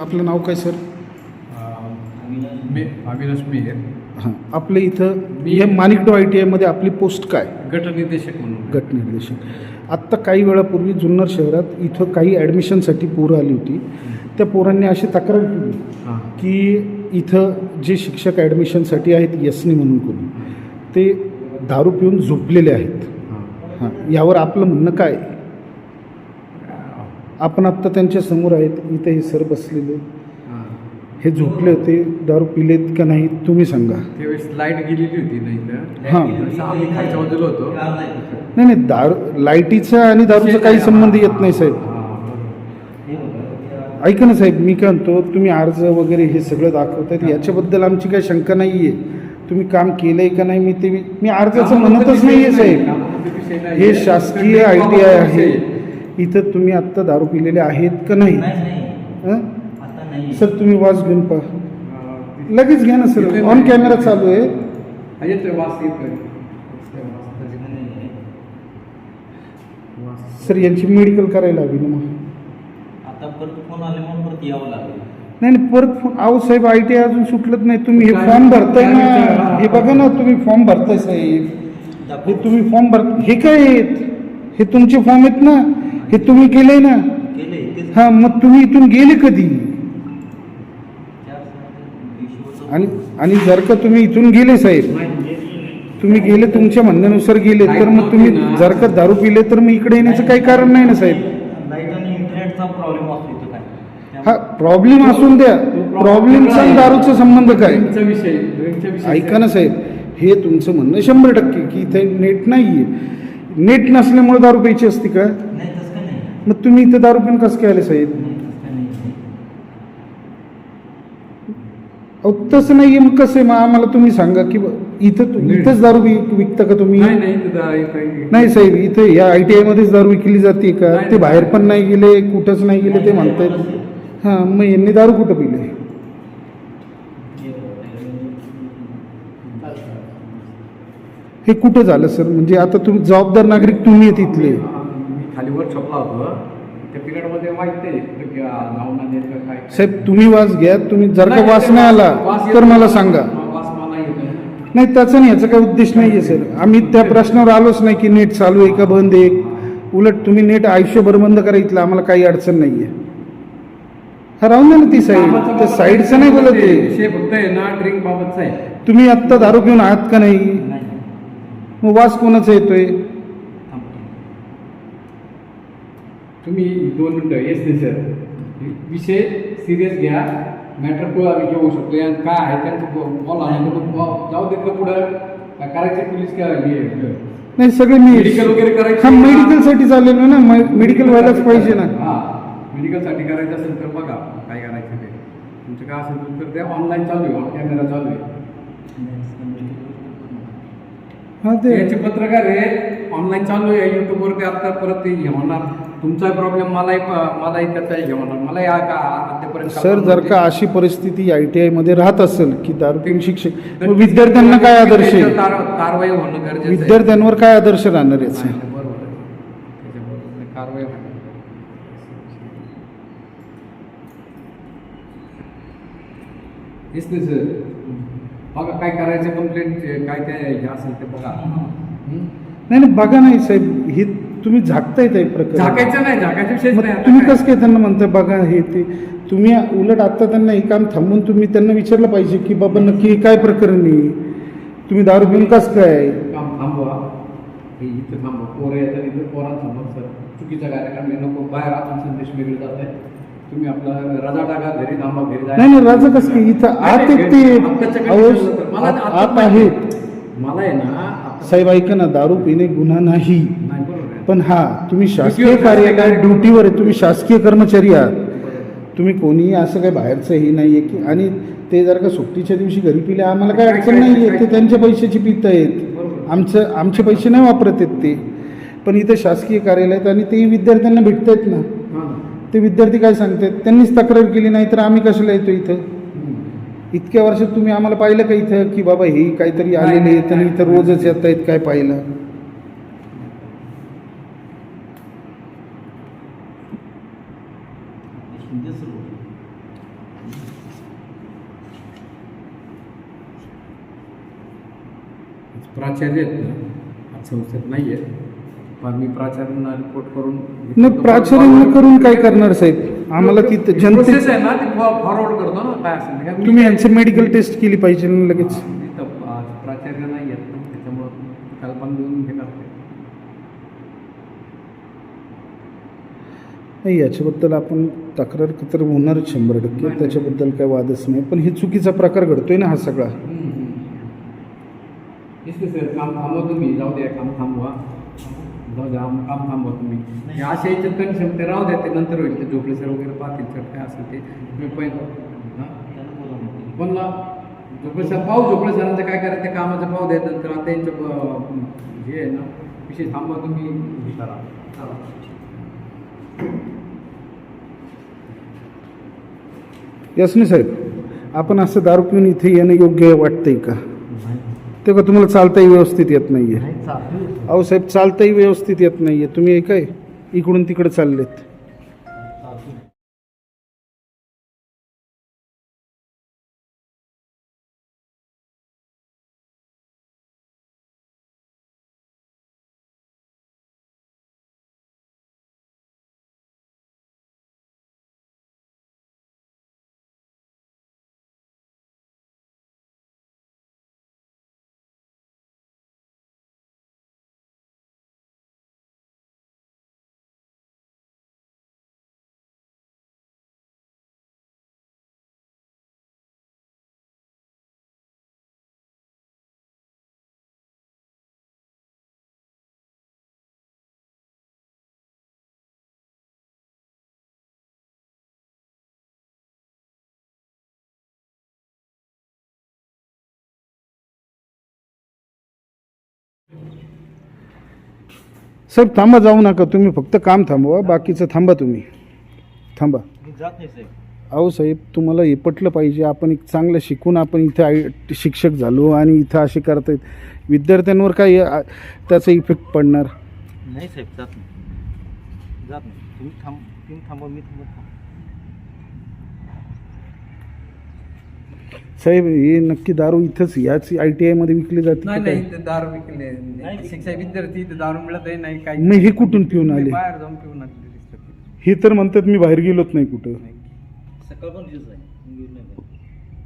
आपलं नाव काय सर? मी अविनाश मेहेर हां. आपल्या इथं मी- हे माणिकडो आय टी आयमध्ये आपली पोस्ट काय? गटनिर्देशक म्हणून. गट निर्देशक. आत्ता काही वेळापूर्वी जुन्नर शहरात इथं काही ॲडमिशनसाठी पोरं आली होती. त्या पोरांनी अशी तक्रार केली की इथं जे शिक्षक ॲडमिशनसाठी आहेत यसनी म्हणून कोणी ते दारू पिऊन झोपलेले आहेत. हां. यावर आपलं म्हणणं काय? आपण आत्ता त्यांच्यासमोर आहेत इथे हे सर बसलेले. हां. हे झोपले होते दारू पिलेत का नाही तुम्ही सांगा. त्यावेळेस लाइट गेलेली होती नाही तर हां. आम्ही खालच्या बाजूला होतो. नाही नाही दारू लाईटीचा आणि दारूचा काही संबंध येत नाही साहेब. ऐका ना साहेब मी काय म्हणतो तुम्ही अर्ज वगैरे हे सगळं दाखवतायत याच्याबद्दल आमची काही शंका नाही आहे तुम्ही काम केलंय का नाही मी ते मी अर्जाचं म्हणतच नाही. आहे साहेब. हे शासकीय आय टी आय आहे. इथं तुम्ही आत्ता दारू पिलेले आहेत का नाही? नाही नाही. हं? आता नाही. सर तुम्ही वास घेऊन पहा. लगेच घ्या ना सर. ऑन कॅमेरा चालू आहे. येतोय वास येतोय. वास. सर यांची मेडिकल करायला हवी ना मग. आता परत फोन आले म्हणून परत यावं लागेल. नाही नाही परत फोन अहो साहेब आय टी अजून सुटलंच नाही. तुम्ही हे फॉर्म भरताय ना. हे बघा ना तुम्ही फॉर्म भरताय साहेब. हे दाखव तुम्ही फॉर्म भर हे काय आहेत? हे तुमचे फॉर्म आहेत ना. हे तुम्ही केलंय ना? हा मग तुम्ही इथून गेले कधी? आणि आणि जर का तुम्ही इथून गेले साहेब तुम्ही गेले तुमच्या म्हणण्यानुसार गेले तर मग तुम्ही जर का दारू पिले तर मग इकडे येण्याचं काही कारण नाही ना साहेब? हा प्रॉब्लेम असून द्या. प्रॉब्लेमचा दारूचा संबंध काय? ऐका ना साहेब हे तुमचं म्हणणं शंभर टक्के की इथे नेट नाही आहे नेट नसल्यामुळे दारू प्यायची असती का? मग तुम्ही इथं दारू पिऊन कसं काय आले साहेब? अहो तसं नाही मग कसं आहे? मग आम्हाला तुम्ही सांगा की ब- इथं तु- इथंच दारू विक विकता का तुम्ही? नाही नाही इथं दा- इथं- नाही. साहेब इथं या आय टी आयमध्येच दारू विकली जाते का? नाही, ते बाहेर. पण नाही गेले कुठंच नाही गेले ते म्हणतायत. हां मग यांनी दारू कुठं पिले? हे कुठं झालं सर? म्हणजे आता तुम्ही जबाबदार नागरिक तुम्ही आहेत इथले. होतो. त्या पिरियडमध्ये माहीत नाही की, आ, नाव नाही देत का काय साहेब तुम्ही वास घ्या. तुम्ही जर का वास ते नाही आला तर मला. सांगा. वास मला येत नाही. नाही त्याचा नाही याचा काही उद्देश नाही आहे सर आम्ही त्या प्रश्नावर आलोच नाही की नेट चालू आहे का बंद आहे. उलट तुम्ही नेट आयुष्यभर बंद करा इथलं. आम्हाला काही अडचण नाही आहे हा राहून द्या ना ती साईड. त्या साईडचं नाही बोलत विषय आहे फक्त आहे ना ड्रिंक बाबतचा आहे. तुम्ही आत्ता दारू घेऊन आहात का नाही? नाही. मग वास कोणाचा येतोय थांबतो. तुम्ही दोन मिनटं येस नाही सर विषय सिरियस घ्या. मॅटर पुढे आम्ही घेऊ शकतो. यात काय आहे त्यांचं बॉल आहे जाऊ देत का पुढं? काय करायचे पोलीस काय नाही सगळे मी मेडिकल वगैरे करायचं हा मेडिकलसाठी चाललेलो ना. मेडिकल व्हायलाच पाहिजे ना. हा. मेडिकलसाठी करायचं असेल तर बघा काय करायचं ते. तुमचं काय असेल तर ते ऑनलाईन चालू आहे. कॅमेरा चालू आहे. हा ते याचे पत्रकार आहे ऑनलाईन चालू आहे युट्यूबवर ते आता परत ते हे होणार. तुमचाही प्रॉब्लेम मलाही प- मलाही त्याचाही हे होणार. मला या का अद्यापर्यंत सर जर का अशी परिस्थिती आय टी आयमध्ये राहत असेल की दारू पिऊन शिक्षक मग विद्यार्थ्यांना काय आदर्श आहे? कार- कारवाई होणं गरजेचं आहे. विद्यार्थ्यांवर काय आदर्श राहणार याचा नाही, बरोबर आहे. त्याच्याबरोबर कारवाई व्हावी. हेच नाही सर बघा काय करायचं कंप्लेंट काय ते हे असेल ते बघा. हं? नाही नाही बघा नाही साहेब हे तुम्ही झाकताय ते प्रकार झाकायचं नाही झाकायचा विषयच मग नाही आता तुम्ही काय. कसं काय त्यांना म्हणताय बघा हे ते. तुम्ही उलट आता त्यांना हे काम थांबून तुम्ही त्यांना विचारलं पाहिजे की बाबा नक्की हे काय प्रकरण आहे? तुम्ही दारू पिऊन कसं काय? काम थांबवा. हे इथं थांबवा. पोरं येतात इथं पोरां थांबवा सर. चुकीचा कार्यक्रम आहे. नको बाहेर आतून संदेश वेगळे जात आहे तुम्ही आपला रजा टाका घरी थांबा घरी जायचं. नाही नाही राजा कसं काय? इथं आत नाही, आहेत ते. मला आत- माहिती. आहेत मला आहे ना साहेब ऐका ना दारू पिणे गुन्हा नाही. पण हा तुम्ही शासकीय शासकीय ड्युटीवर आहे तुम्ही शासकीय कर्मचारी आहात. तुम्ही कोणीही असं काही बाहेरचं हे नाही आहे की आणि ते जर का सुट्टीच्या दिवशी घरी पिले आम्हाला काही अडचण नाही आहे ते त्यांच्या पैशाची पित आहेत. आमचं आमचे पैसे नाही वापरत आहेत ते. पण इथे शासकीय कार्यालयात आणि तेही विद्यार्थ्यांना भेटत आहेत ना. ते विद्यार्थी काय सांगतात त्यांनीच तक्रार केली नाही तर आम्ही कशाला येतो इथं. इतक्या वर्षात तुम्ही आम्हाला पाहिलं का इथं की बाबा ही काहीतरी आलेले आहेत आणि इथं रोजच येत आहेत काय पाहिलं? प्राचार्य आहेत ना संस्थेत नाही आहेत पण मी प्राचार्यांना रिपोर्ट करून नाही प्राचार्यांना करून काय करणार साहेब? आम्हाला तिथं जनते प्रोसेस आहे ना ती फॉरवर्ड करतो ना काय असेल ते. तुम्ही यांची मेडिकल टेस्ट केली पाहिजे ना लगेच. मी तर आज प्राचार्य नाही ना त्याच्यामुळं कल्पना देऊन हे करते नाही याच्याबद्दल आपण तक्रार तर होणारच शंभर टक्के. त्याच्याबद्दल काय वादच नाही. पण हे चुकीचा प्रकार घडतोय ना हा सगळा. तेच ते सर काम थांबवा तुम्ही. जाऊ द्या काम थांबवा. जाऊ द्या आम- काम थांबवा तुम्ही हे अशा याच्यात कन्शन ते राहू द्या ते नंतर होईल. ते झोपले सर वगैरे पाहतील सर काय असेल ते. तुम्ही पहिलं ना. झोपळे सर पाहू झोपळे सरांचं काय करायचं ते कामाचं पाहू द्या. नंतर आता यांचं हे आहे ना विषय थांबवा तुम्ही. हे करा. यासनी साहेब. आपण असं दारू पिऊन इथे येणं योग्य वाटतंय का? ते का तुम्हाला चालताही व्यवस्थित येत नाही आहे. अहो साहेब चालताही व्यवस्थित येत नाहीये. तुम्ही हे काय इकडून तिकडे चाललेत? साहेब थांबा जाऊ नका तुम्ही फक्त काम थांबवा बाकीचं थांबा तुम्ही. थांबा. मी जात नाही साहेब. अहो साहेब तुम्हाला हे पटलं पाहिजे आपण एक चांगलं शिकून आपण इथं आय शिक्षक झालो आणि इथं असे करतायत. विद्यार्थ्यांवर काय त्याचा इफेक्ट पडणार. नाही साहेब जात नाही. जात नाही. तुम्ही थांब तुम्ही थांबा मी थांबत थांब साहेब हे नक्की दारू इथंच याच आय टी आयमध्ये विकली जाते नाही की काय? नाही ते दारू विकले नाही शिक्षक विद्यार्थी इथे दारू मिळत आहे नाही काही मग हे कुठून पिऊन आले? बाहेर जाऊन पिऊन आले दिसतात ते. हे तर म्हणतात मी बाहेर गेलोच नाही कुठं नाही. सकाळपासून आहे नाही.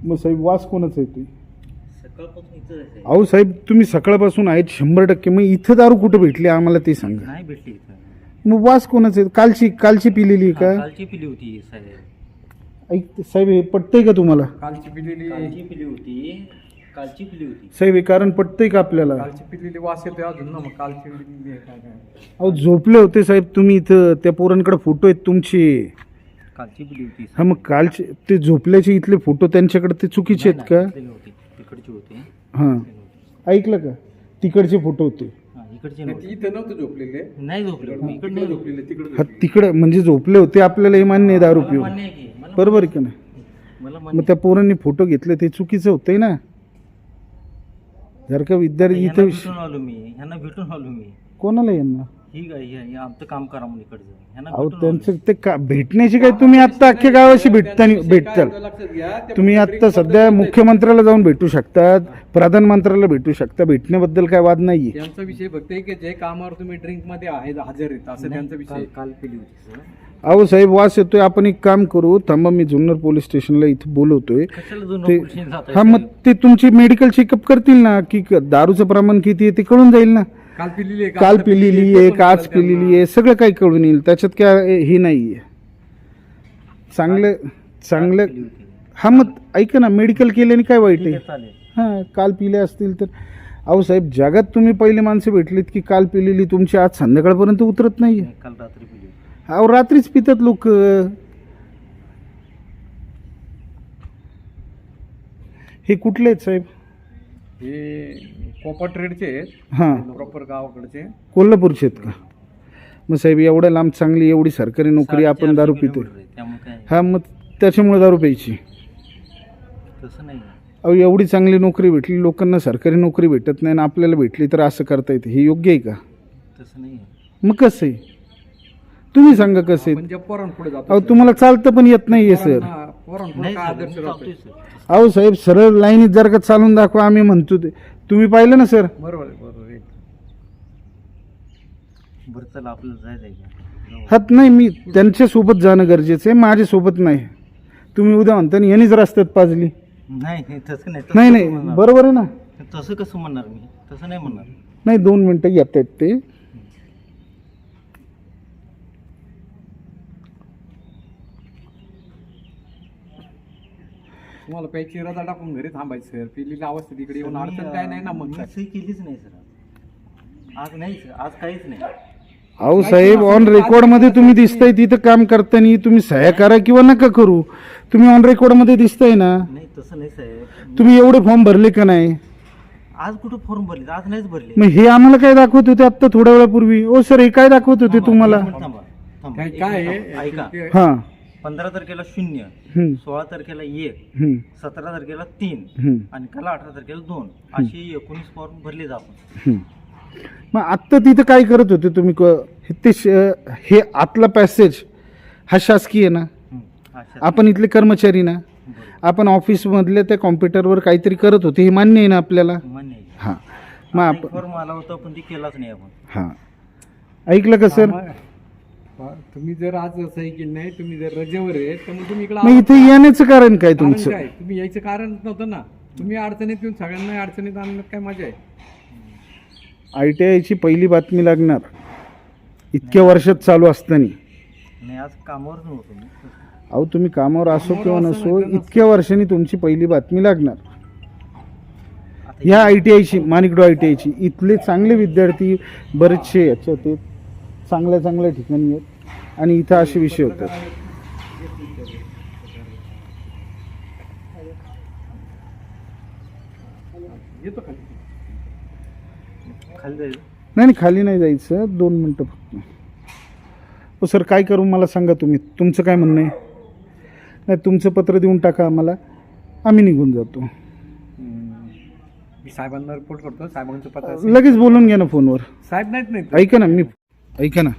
मग साहेब वास कोणाचा येतोय सकाळपासून इथंच आहे साहेब. अहो साहेब तुम्ही सकाळपासून आहेत शंभर टक्के मग इथं दारू कुठं भेटली आम्हाला ते सांगा नाही भेटली इथं मग वास कोणाचा आहे कालची कालची पिलेली आहे हा, का कालची पिली होती साहेब ऐक साहेब हे पटतंय का तुम्हाला? कालची पिलेली कालची पिली होती. कालची पिली होती. साहेब हे कारण पटतंय का आपल्याला? कालची पिलेली वास येतोय अजून ना मग कालची पिलेली आहे काय काय? अहो झोपले होते साहेब तुम्ही इथं. त्या पोरांकडे फोटो आहेत तुमचे. कालची पिली होती. हा मग कालचे ते झोपल्याचे इथले फोटो त्यांच्याकडे ते चुकीचे आहेत का? नाही, नाही, होती तिकडची होती. हां. ऐकलं का? तिकडचे फोटो होते. हा, इकडची नव्हती. इथं नव्हतं झोपलेले. नाही झोपले. मी इकडे तिकडे नाही झोपले झोपलेले तिकडे हा तिकडं म्हणजे झोपले होते आपल्याला हे मान्य आहे दारू पिऊन. मान्य आहे की. बरोबर आहे का नाही? मला मग त्या पोरांनी फोटो घेतले ते चुकीचं होतंय ना? जर का विद्यार्थी इथं भेटून आलो मी ह्यांना भेटून आलो मी. कोणाला यांना? ही काय हे- हे आमचं काम करा म्हणून इकडचं. ह्यांना अहो भेटून आलो. त्यांचं ते का भेटण्याची काय तुम्ही आत्ता अख्ख्या गावाशी भेटता भेटताल. तुम्ही आत्ता drink सध्या मुख्यमंत्र्याला जाऊन भेटू शकतात प्रधानमंत्र्याला भेटू शकता भेटण्याबद्दल काय वाद नाहीये. त्यांचा विषय फक्त आहे की जे कामावर तुम्ही ड्रिंकमध्ये आहे हजर आहेत असं त्यांचा नाही, विषय काल. काल पिली होती सर. अहो साहेब वास येतोय आपण एक काम करू. थांबा मी जुन्नर पोलीस स्टेशनला इथं बोलवतोय. ते हा मग ते तुमची मेडिकल चेकअप करतील ना की क- दारूचं प्रमाण किती आहे ते कळून जाईल ना. काल पिलेली आहे काल आता पिलेली आहे का आज. पिलेली आहे सगळं काही कळून येईल. त्याच्यात काय हे नाहीये. चांगलं चांगलं होती. हा मग ऐका ना मेडिकल केल्याने काय वाईट आहे? आहे हां काल पिले असतील तर. अहो साहेब जगात तुम्ही पहिले माणसं भेटलीत की काल पिलेली तुमची आज संध्याकाळपर्यंत उतरत नाही नाही, काल रात्री अहो रात्रीच पितात लोक. हे कुठले आहेत साहेब? हे कॉपर ट्रेडचे आहेत. हां. प्रॉपर गावाकडचे. कोल्हापूरचे आहेत का? मग साहेब एवढ्या लांब चांगली एवढी सरकारी नोकरी आपण दारू पितो त्यामुळे काय? हा मग त्याच्यामुळे दारू प्यायची. तसं नाही. अहो एवढी चांगली नोकरी भेटली लोकांना सरकारी नोकरी भेटत नाही आणि आपल्याला भेटली तर असं करता येते. हे योग्य आहे का? तसं नाही मग कसं आहे? तुम्ही सांगा कसं आहे? जातो अहो तुम्हाला चालतं पण येत नाहीये सर. पोरांपुढे काय आदर्श राहतोय. अहो साहेब सरळ लाईनीत जर का चालून दाखवा आम्ही म्हणतो ते. तुम्ही पाहिलं ना सर? बरोबर आहे बरोबर आहे. बरं चला आपल्याला जायचं आहे का? जाऊ. हात नाही मी त्यांच्यासोबत जाणं गरजेचं आहे माझ्यासोबत नाही. तुम्ही उद्या म्हणता ना यांनीच रस्त्यात पाजली. नाही नाही तसं नाही तसं नाही कसं नाही म्हणणार? बरोबर आहे ना. तसं कसं म्हणणार मी? तसं नाही म्हणणार. नाही दोन मिनटं येत आहेत ते. तुम्हाला प्यायची रजा टाकून घरी थांबायचं सर. पिलेली अवस्था तिकडे येऊन अडचण काय नाही ना मग मी सही केलीच नाही सर. आज नाही सर. आज काहीच नाही. अहो साहेब ऑन रेकॉर्डमध्ये तुम्ही दिसताय तिथं काम करताना तुम्ही सह्या करा किंवा नका करू. तुम्ही ऑन रेकॉर्डमध्ये दिसताय ना. नाही तसं नाही साहेब. तुम्ही एवढे फॉर्म भरले का नाही? आज कुठं फॉर्म भरले आज नाहीच भरले. मग हे आम्हाला काय दाखवत होते आता थोड्या वेळापूर्वी? ओ सर हे काय दाखवत होते तुम्हाला? थांबा, थांबा, काय एक काय मिनिट आहे थांबा. ऐका. हा. पंधरा तारखेला शून्य सोळा तारखेला एक सतरा तारखेला तीन आणि काल अठरा तारखेला दोन. अशी एकोणीस फॉर्म भरले आपण. हम्म. मग आत्ता तिथं काय करत होते तुम्ही? क- हे ते हे आतला पॅसेज हा शासकीय ना? हं, आपण इथले कर्मचारी ना. आपण ऑफिसमधल्या त्या कॉम्प्युटरवर काहीतरी करत होते हे मान्य आहे ना आपल्याला? मान्य आहे. हां. मग आपण आला होता पण ती केलाच नाही आपण. हां. ऐकलं का सर? तुम्ही जर आज सही केली नाही तुम्ही जर रजेवर आहे तर मग तुम्ही इकडे इथे येण्याचं कारण काय तुमचं? काय? तुम्ही यायचं कारण नव्हतं ना. तुम्ही अडचणीत येऊन सगळ्यांना अडचणीत आणण्यात काय मजा आहे? आय टी आयची पहिली बातमी लागणार. इतक्या वर्षात चालू असताना. नाही आज कामावर नव्हतो मी. अहो तुम्ही कामावर असो किंवा नसो इतक्या वर्षांनी तुमची पहिली बातमी लागणार. ह्या आय टी आयची माणिकडो आय टी आयची इथले चांगले विद्यार्थी बरेचसे याच्यात आहेत. चांगल्या चांगल्या ठिकाणी आहेत. आणि इथं असे विषय होतात. नाही नाही खाली नाही जायचं. दोन मिनटं फक्त. हो सर काय करू मला सांगा तुम्ही? तुमचं काय म्हणणं आहे? नाही तुमचं पत्र देऊन टाका आम्हाला. आम्ही निघून जातो. मी साहेबांना रिपोर्ट करतो. साहेबांचं पत्र. लगेच बोलून घ्या ना फोनवर. साहेब नाहीत नाही ऐका ना मी ऐका ना.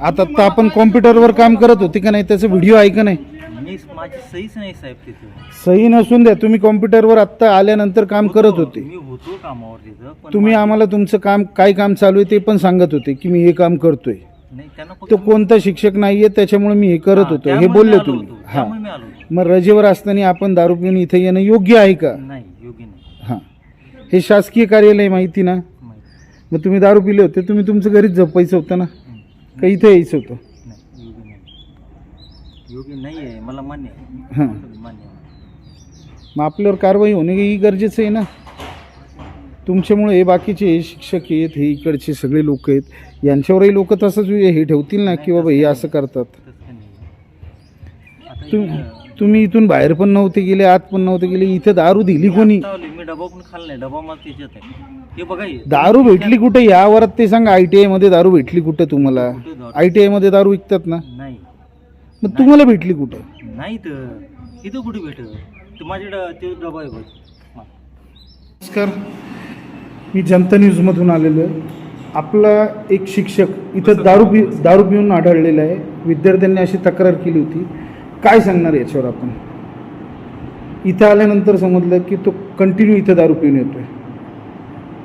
आता तर आपण कॉम्प्युटरवर काम करत होते का नाही त्याचा व्हिडिओ ऐका नाही मी माझी सहीच नाही साहेब तिथे. सही नसून द्या तुम्ही कॉम्प्युटरवर आत्ता आल्यानंतर काम करत होते. मी होतो कामावर तिथं पण तुम्ही आम्हाला तुमचं काम काय काम चालू आहे ते पण सांगत होते की मी हे काम करतोय. नाही त्यांना फक्त तो कोणता शिक्षक नाहीये त्याच्यामुळे मी हे करत हा, होतो. हे त्यामुळे मी बोलले आलो तुम्ही. होतो, हा. त्यामुळे मी आलो होतो. मग रजेवर असताना आपण दारू पिऊन इथे येणं योग्य आहे का? नाही योग्य नाही. हां. हे शासकीय कार्यालय माहिती ना? मग तुम्ही दारू पिले होते तुम्ही तुमचं घरीच जपायचं होतं ना. का इथे यायचं होतं. नाही योग्य नाही. योग्य नाही आहे मला मान्य आहे. हां. मान्य आहे. मग आपल्यावर कारवाई होणे ही गरजेचं आहे ना? तुमच्यामुळे हे बाकीचे हे शिक्षक आहेत हे इकडचे सगळे लोक आहेत यांच्यावरही लोक तसंच हे ठेवतील ना की बाबा हे असं करतात? तसं काही नाही. आता तुम्ही इथं- तुम्ही इथून बाहेर पण नव्हते गेले आत पण नव्हते गेले इथे दारू दिली कोणी? आता आलोय, मी डबा पण खाल्ला नाही डबा मला त्याच्यात आहे. हे बघा हे. दारू भेटली कुठे? या वरात ते सांगा आय टी आयमध्ये दारू भेटली कुठं तुम्हाला? कुठे दारू? आय टी आयमध्ये दारू विकतात ना? नाही. मग तुम्हाला भेटली कुठं? नाही तर इथं कुठे भेट तर माझ्याकडं ते डबा आहे बघ. नमस्कार. मी जनता न्यूजमधून आलेलो आहे. आपला एक शिक्षक इथं दारू पि दारू पिऊन आढळलेला आहे. विद्यार्थ्यांनी अशी तक्रार केली होती. काय सांगणार याच्यावर आपण? इथं आल्यानंतर समजलं की तो कंटिन्यू इथं दारू पिऊन येतोय.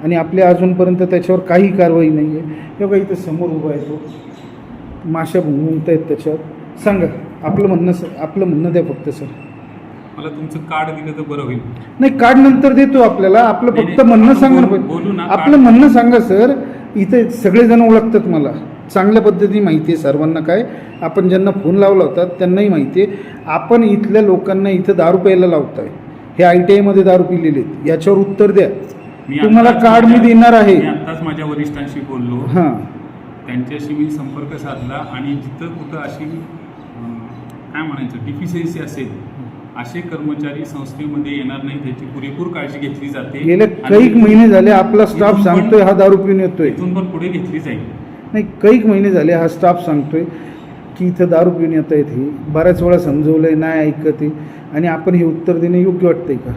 आणि आपल्या अजूनपर्यंत त्याच्यावर काही कारवाई नाही आहे हे बघा इथं समोर उभा आहे तो. माशा भुंगत आहेत त्याच्यावर. सांगा आपलं म्हणणं सर आपलं म्हणणं द्या फक्त सर. मला तुमचं कार्ड दिलं तर बरं होईल. नाही कार्ड नंतर देतो आपल्याला. आपलं फक्त म्हणणं सांगा ना. आपलं म्हणणं सांगा सर. इथे सगळेजण ओळखतात मला. चांगल्या पद्धतीने माहिती आहे सर्वांना काय. आपण ज्यांना फोन लावला होता त्यांनाही माहिती आहे. आपण इथल्या लोकांना इथं दारू प्यायला लावताय. हे आय टी आयमध्ये दारू पिलेले आहेत. याच्यावर उत्तर द्या. मी तुम्हाला कार्ड मी देणार आहे. मी आत्ताच माझ्या वरिष्ठांशी बोललो. हां. त्यांच्याशी मी संपर्क साधला आणि जिथं कुठं अशी काय म्हणायचं डिफिशियन्सी असेल असे कर्मचारी संस्थेमध्ये येणार नाही त्याची पुरेपूर काळजी घेतली जाते. गेले कैक महिने झाले आपला स्टाफ सांगतोय हा दारू पिऊन येतोय. इथून पण पुढे घेतली जाईल. नाही कैक महिने झाले हा स्टाफ सांगतोय की इथं दारू पिऊन येत आहेत हे. बऱ्याच वेळा समजवलंय नाही ऐकत आहे आणि आपण हे उत्तर देणे योग्य वाटतंय का?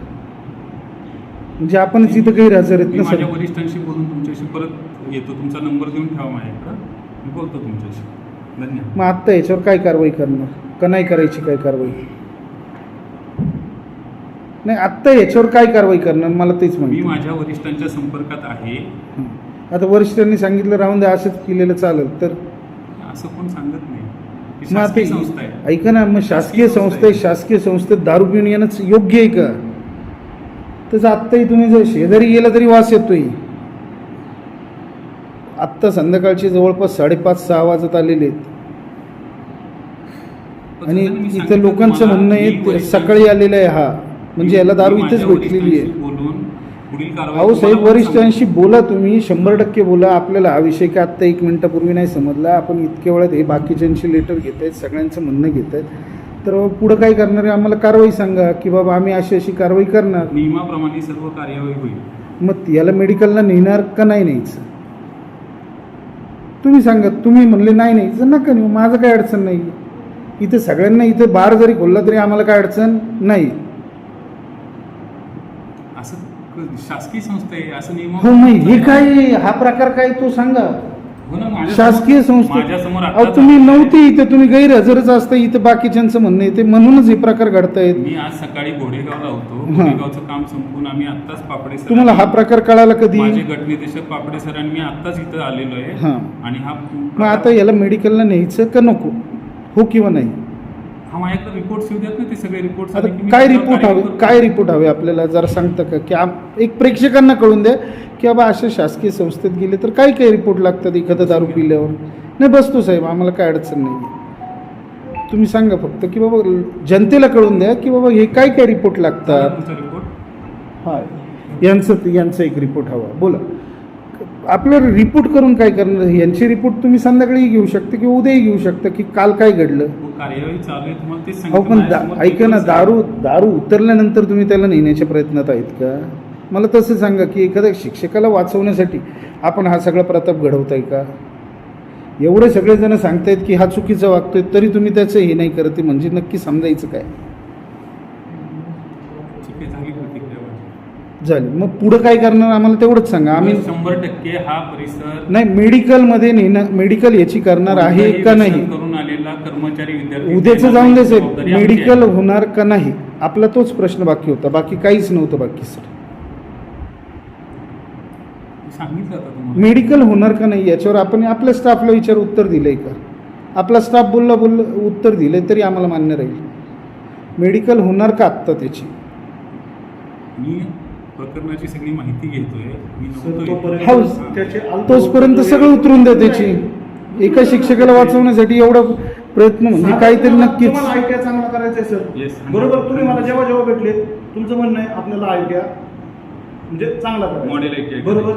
म्हणजे आपणच इथं काही हजर आहेत मी ना माझ्या वरिष्ठांशी बोलून तुमच्याशी परत येतो. तुमचा नंबर देऊन ठेवा माझ्याकडं मी बोलतो तुमच्याशी. धन्यवाद. मग आत्ता याच्यावर काय कारवाई करणार? का नाही करायची काय कारवाई? नाही आत्ता याच्यावर काय कारवाई करणार? मला तेच मी माहिती माझ्या वरिष्ठांच्या संपर्कात आहे. हं. आता वरिष्ठांनी सांगितलं राहून द्या असंच केलेलं चालेल तर? असं कोण सांगत नाही. ही मग शासकीय आता संस्था आहे. ऐका ना मग शासकीय संस्था आहे. शासकीय संस्थेत दारू पिऊन येणंच योग्य आहे का? तसं आत्ताही तुम्ही जर शेजारी गेला तरी वास येतोय. आत्ता संध्याकाळचे जवळपास साडेपाच सहा वाजत आलेले आहेत. पण आणि समजा मी इथं लोकांचं तुम्हाला, म्हणणं मी आहे सकाळी आलेला आहे हा. म्हणजे याला दारू इथेच माझ्या भेटलेली आहे. पुढील कारवाई अहो साहेब वरिष्ठांशी बोला तुम्ही शंभर टक्के बोला. आपल्याला हा विषय काय आत्ता एक मिनिटापूर्वी नाही समजला. आपण इतक्या वेळात हे बाकीच्यांशी लेटर घेत आहेत सगळ्यांचं म्हणणं घेत आहेत. तर पुढं काय करणार आहे? आम्हाला कारवाई सांगा की बाबा आम्ही अशी अशी कारवाई करणार. नियमाप्रमाणे सर्व कार्यवाही होईल. मग याला मेडिकलला नेणार का नाही न्यायचं? तुम्ही सांगा. तुम्ही म्हणले नाही न्यायचं. नका नेऊ. माझं काय अडचण नाही इथे सगळ्यांना इथे बार जरी खोलला तरी आम्हाला काय अडचण नाही शासकीय संस्था आहे असं नियम हो मग हे काय? हा प्रकार काय तो सांगा. हो ना माझ्या शासकीय संस्था माझ्यासमोर अहो आत्ताच तुम्ही आहे. नव्हते इथे तुम्ही गैरहजरच असता इथे बाकीच्यांचं म्हणणं आहे. ते म्हणूनच हे प्रकार घडतायत. मी आज सकाळी घोडेगावला होतो. हा. घोडेगावचं काम संपून आम्ही आत्ताच पापडे सर तुम्हाला हा प्रकार कळाला कधी? माझे गटनिदेशक पापडे सर आणि मी आत्ताच इथं आलेलो आहे. हा. आणि हा मग आता याला मेडिकलला न्यायचं का नको? हो किंवा नाही? हा माझ्याकडे रिपोर्ट येऊ देत ना ते सगळे रिपोर्ट आता काय रिपोर्ट हवे काय रिपोर्ट हवे आपल्याला? जरा सांगता का? की एक प्रेक्षकांना कळून द्या की बाबा अशा शासकीय संस्थेत गेले तर काय काय रिपोर्ट लागतात एखादं दारू पिल्यावर नाही बसतो साहेब आम्हाला काय अडचण नाही आहे तुम्ही सांगा फक्त की बाबा जनतेला कळून द्या की बाबा हे काय काय रिपोर्ट लागतात? तुमचा रिपोर्ट हा यांचं यांचा एक रिपोर्ट हवा. बोला. आपलं रिपोर्ट करून काय करणार? यांची रिपोर्ट तुम्ही संध्याकाळी घेऊ शकता किंवा उद्याही घेऊ शकता की काल काय घडलं? हो, कार्यवाही चालू आहे. अहो पण दा- ऐका ना दारू दारू उतरल्यानंतर तुम्ही त्याला नेण्याच्या प्रयत्नात आहेत का? मला तसं सांगा की एखाद्या शिक्षकाला वाचवण्यासाठी आपण हा सगळा प्रताप घडवताय का? एवढे सगळेजण सांगतायत की हा चुकीचा वागतोय तरी तुम्ही त्याचं हे नाही करत आहे, म्हणजे नक्की समजायचं काय ठीक आहे चांगली प्रतिक्रिया वाटली. झाली. मग पुढं काय करणार आम्हाला तेवढंच सांगा. आम्ही शंभर टक्के हा परिसर नाही मेडिकलमध्ये नेणं मेडिकल याची करणार आहे का नाही? करून आलेला कर्मचारी विद्यार्थी उद्याचं जाऊन दे साहेब. जबाबदारी आमची मेडिकल आहे. होणार का नाही? आपला तोच प्रश्न बाकी होता. बाकी काहीच नव्हतं बाकी सर सांगितलं आता तुम्हाला. मेडिकल होणार का नाही याच्यावर आपण आपल्या स्टाफला विचार उत्तर दिलंय का? आपला स्टाफ बोलला बोललं उत्तर दिलंय तरी आम्हाला मान्य राहील. मेडिकल होणार का आत्ता त्याची? मी प्रकरणाची सगळी माहिती घेतोय. तोचपर्यंत सगळं उतरून द्या त्याची. एका शिक्षकाला वाचवण्यासाठी एवढा प्रयत्न म्हणजे काहीतरी नक्कीच. तुम्हाला आयटीआय चांगला करायचा आहे सर. बरोबर? तुम्ही मला जेव्हा जेव्हा भेटले तुमचं म्हणणं आहे आपल्याला आयटीआय म्हणजे चांगला ITI बरोबर.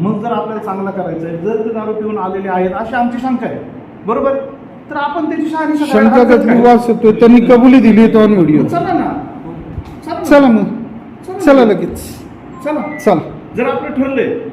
मग जर आपल्याला चांगला करायचा आहे जर ते दारू पिऊन आलेले आहेत अशी आमची शंका आहे. बरोबर? तर आपण त्याची करायला शंका त्यांनी कबुली दिली तो ऑन व्हिडिओ चला ना. चला ना. चला मग. चला लगेच. चला. चला. जर आपलं ठरलंय